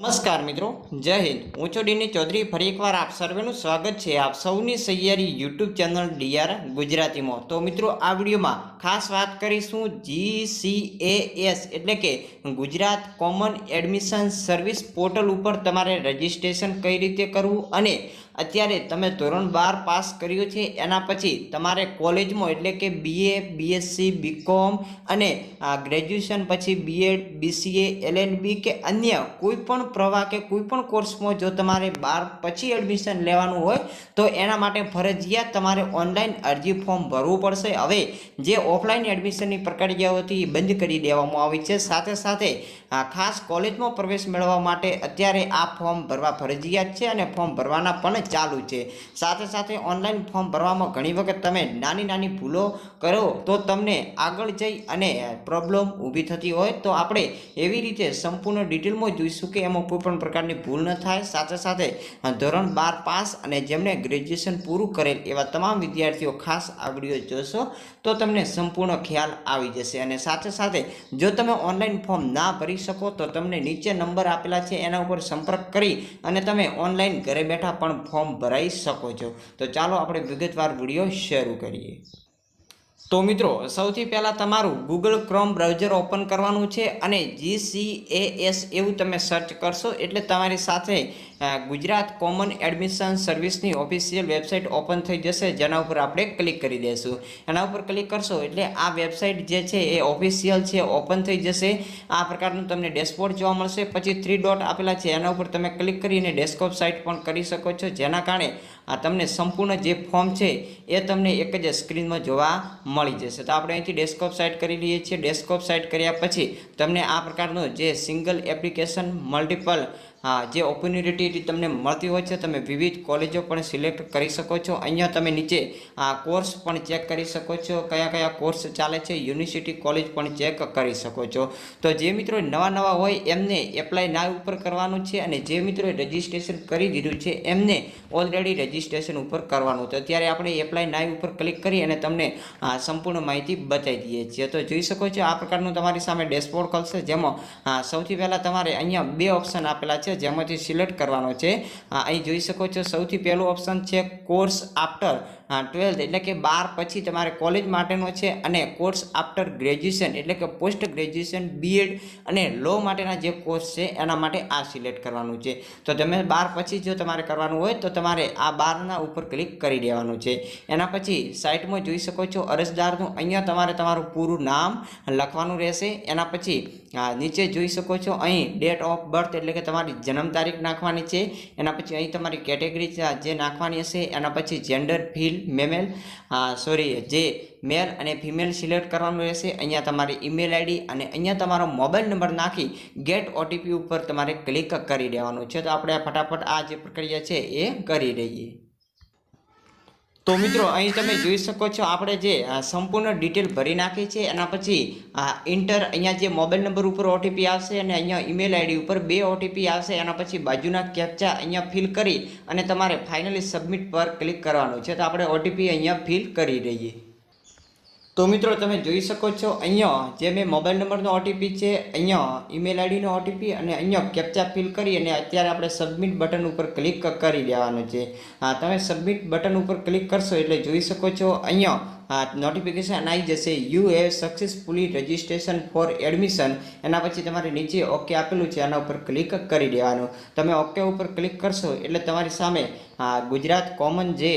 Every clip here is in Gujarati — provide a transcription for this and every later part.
નમસ્કાર મિત્રો, જય હિન્દ. હું છું ડીની ચૌધરી. ફરી એકવાર આપ સર્વેનું સ્વાગત છે આપ સૌની સૈયારી યુટ્યુબ ચેનલ ડીઆર ગુજરાતીમાં તો મિત્રો, આ વિડીયોમાં ખાસ વાત કરીશું જીસીએએસ એટલે કે Gujarat common admission service portal ઉપર તમારે રજિસ્ટ્રેશન કઈ રીતે કરવું અને અત્યારે તમે ધોરણ બાર પાસ કર્યું છે, એના પછી તમારે કોલેજમાં એટલે કે બીએ બીએસસી બીકોમ અને ગ્રેજ્યુએશન પછી બીએડ બીસીએ એલએલબી કે અન્ય કોઈ પણ પ્રવાહ કે કોઈ પણ કોર્સમાં જો તમારે બાર પછી એડમિશન લેવાનું હોય, તો એના માટે ફરજિયાત તમારે ઓનલાઈન અરજી ફોર્મ ભરવું પડશે. હવે જે ઓફલાઈન એડમિશનની પ્રક્રિયાઓથી એ બંધ કરી દેવામાં આવી છે, સાથે સાથે ખાસ કોલેજમાં પ્રવેશ મેળવવા માટે અત્યારે આ ફોર્મ ભરવા ફરજિયાત છે અને ફોર્મ ભરવાના પણ ચાલુ છે. સાથે સાથે ઓનલાઈન ફોર્મ ભરવામાં ઘણી વખત તમે નાની નાની ભૂલો કરો તો તમને આગળ જઈ અને પ્રોબ્લેમ ઊભી થતી હોય તો આપણે એવી રીતે સંપૂર્ણ ડિટેલમાં જોઈશું કે એમાં કોઈપણ પ્રકારની ભૂલ ન થાય. સાથે સાથે ધોરણ બાર પાસ અને જેમણે ગ્રેજ્યુએશન પૂરું કરેલ એવા તમામ વિદ્યાર્થીઓ ખાસ આ જોશો તો તમને સંપૂર્ણ ખ્યાલ આવી જશે. અને સાથે સાથે, જો તમે ઓનલાઈન ફોર્મ ના ભરી શકો તો તમને નીચે નંબર આપેલા છે, એના ઉપર સંપર્ક કરી અને તમે ઓનલાઈન ઘરે બેઠા પણ ફોર્મ ભરાઈ શકો છો. તો ચાલો આપણે વિગતવાર વીડિયો શરૂ કરીએ. તો મિત્રો, સૌથી પહેલાં તમારું ગૂગલ ક્રોમ બ્રાઉઝર ઓપન કરવાનું છે અને જીસીએએસ એવું તમે સર્ચ કરશો એટલે તમારી સાથે ગુજરાત કોમન એડમિશન સર્વિસની ઓફિશિયલ વેબસાઇટ ઓપન થઈ જશે, જેના ઉપર આપણે ક્લિક કરી દઈશું. એના ઉપર ક્લિક કરશો એટલે આ વેબસાઇટ જે છે એ ઓફિશિયલ છે, ઓપન થઈ જશે. આ પ્રકારનું તમને ડેશબોર્ડ જોવા મળશે. પછી થ્રી ડોટ આપેલા છે, એના ઉપર તમે ક્લિક કરીને ડેસ્કટોપ સાઇટ પણ કરી શકો છો, જેના કારણે આ તમને સંપૂર્ણ જે ફોર્મ છે એ તમને એક જ સ્ક્રીનમાં જોવા મળી જશે. તો આપણે અહીંથી ડેસ્કટોપ સાઇટ કરી લઈએ છીએ. ડેસ્કટોપ સાઇટ કર્યા પછી તમને આ પ્રકારનું જે સિંગલ એપ્લિકેશન મલ્ટિપલ હા, જે ઓપોર્ચ્યુનિટી તમને મળતી હોય છે, તમે વિવિધ કોલેજો પણ સિલેક્ટ કરી શકો છો. અહીંયા તમે નીચે, આ કોર્સ પણ ચેક કરી શકો છો. કયા કયા કોર્સ ચાલે છે યુનિવર્સિટી કોલેજ પણ ચેક કરી શકો છો. તો જે મિત્રો નવા નવા હોય, એમને એપ્લાય ના ઉપર કરવાનું છે અને જે મિત્રોએ રજિસ્ટ્રેશન કરી દીધું છે, એમને ઓલરેડી રજિસ્ટ્રેશન ઉપર કરવાનું. તો અત્યારે આપણે એપ્લાય ના ઉપર ક્લિક કરી અને તમને સંપૂર્ણ માહિતી બતાવી દઈએ છીએ. તો જોઈ શકો છો, આ પ્રકારનું તમારી સામે ડેશબોર્ડ ખોલશે, જેમાં સૌથી પહેલાં તમારે અહીંયા બે ઓપ્શન આપેલા છે. જેમાંથી સિલેક્ટ કરવાનો છે. અહીં જોઈ શકો છો સૌથી પહેલું ઓપ્શન છે કોર્સ આફ્ટર ટ્વેલ્થ એટલે કે બાર પછી તમારે કોલેજ માટેનો છે અને કોર્સ આફ્ટર ગ્રેજ્યુએશન એટલે કે પોસ્ટ ગ્રેજ્યુએશન બીએડ અને લો માટેના જે કોર્સ છે, એના માટે આ સિલેક્ટ કરવાનું છે. તો તમે બાર પછી જો તમારે કરવાનું હોય, તો તમારે આ બારના ઉપર ક્લિક કરી દેવાનું છે. એના પછી સાઇટમાં જોઈ શકો છો, અરજદારનું અહીંયા તમારે તમારું પૂરું નામ લખવાનું રહેશે. એના પછી નીચે જોઈ શકો છો, અહીં ડેટ ઓફ બર્થ એટલે કે તમારી જન્મ તારીખ નાખવાની છે. એના પછી અહીં તમારી કેટેગરી જે નાખવાની હશે. એના પછી જેન્ડર ફિલ મેમેલ સોરી જે મેલ અને ફિમેલ સિલેક્ટ કરવાનું રહેશે, અહીંયા તમારી ઈમેલ આઈડી અને અહીંયા તમારો મોબાઈલ નંબર નાખી ગેટ ઓટીપી ઉપર તમારે ક્લિક કરી દેવાનું છે. તો આપણે ફટાફટ આ જે પ્રક્રિયા છે એ કરી દઈએ. તો મિત્રો, અહીં તમે જોઈ શકો છો આપણે જે સંપૂર્ણ ડિટેલ ભરી નાખી છે. એના પછી ઇન્ટર અહીંયા જે મોબાઈલ નંબર ઉપર ઓટીપી આવશે અને અહીંયા ઈમેલ આઈડી ઉપર બે ઓટીપી આવશે. એના પછી બાજુના કેપ્ચા અહીંયા ફિલ કરી અને તમારે ફાઇનલી સબમિટ પર ક્લિક કરવાનું છે. તો આપણે ઓટીપી અહીંયા ફિલ કરી દઈએ. તો મિત્રો તમે જોઈ શકો છો, અહીંયા જે મેં મોબાઈલ નંબરનો ઓટીપી છે, અહીંયા ઈમેલ આઈડીનો ઓટીપી અને અહીંયા કેપ્ચા ફિલ કરી અને અત્યારે આપણે સબમિટ બટન ઉપર ક્લિક કરી દેવાનું છે. હા, તમે સબમિટ બટન ઉપર ક્લિક કરશો એટલે જોઈ શકો છો, અહીંયા નોટિફિકેશન આવી જશે you have successfully registration for admission એના પછી તમારે નીચે ઓકે આપેલું છે એના ઉપર ક્લિક કરી દેવાનું. તમે ઓકે ઉપર ક્લિક કરશો એટલે તમારી સામે આ ગુજરાત કોમન જે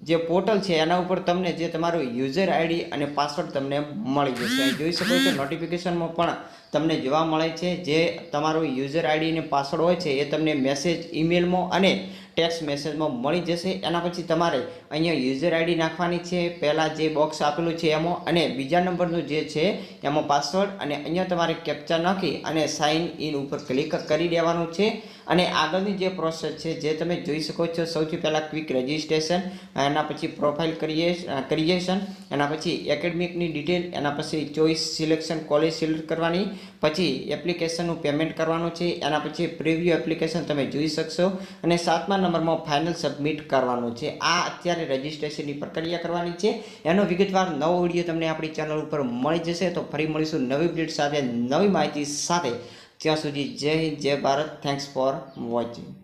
જે પોર્ટલ છે, એના ઉપર તમને જે તમારું યુઝર આઈડી અને પાસવર્ડ તમને મળી જશે. જોઈ શકો છો નોટિફિકેશનમાં પણ તમને જોવા મળે છે, જે તમારું યુઝર આઈડી અને પાસવર્ડ હોય છે, એ તમને મેસેજ ઈમેલમાં અને ટેક્સ્ટ મેસેજમાં મળી જશે. એના પછી તમારે અહીંયા યુઝર આઈડી નાખવાની છે, પહેલાં જે બોક્સ આપેલું છે એમાં અને બીજા નંબરનું જે છે, એમાં પાસવર્ડ અને અહીંયા તમારે કેપ્ચા નાખી અને સાઇન ઇન ઉપર ક્લિક કરી દેવાનું છે. અને આગળની જે પ્રોસેસ છે, જે તમે જોઈ શકો છો, સૌથી પહેલાં ક્વિક રજિસ્ટ્રેશન એના પછી પ્રોફાઇલ કરીએ ક્રિએશન એના પછી એકેડમિકની ડિટેલ એના પછી ચોઇસ સિલેક્શન કોલેજ સિલેક્ટ કરવાની, પછી એપ્લિકેશનનું પેમેન્ટ કરવાનું છે, એના પછી પ્રિવ્યૂ એપ્લિકેશન તમે જોઈ શકશો, અને સાતમા નંબરમાં ફાઇનલ સબમિટ કરવાનું છે. આ અત્યારે રજિસ્ટ્રેશનની પ્રક્રિયા કરવાની છે. એનો વિગતવાર નવો વીડિયો તમને આપણી ચેનલ ઉપર મળી જશે, તો ફરી મળીશું નવી અપડેટ સાથે, નવી માહિતી સાથે. ત્યાં સુધી જય હિન્દ જય ભારત. Thanks for watching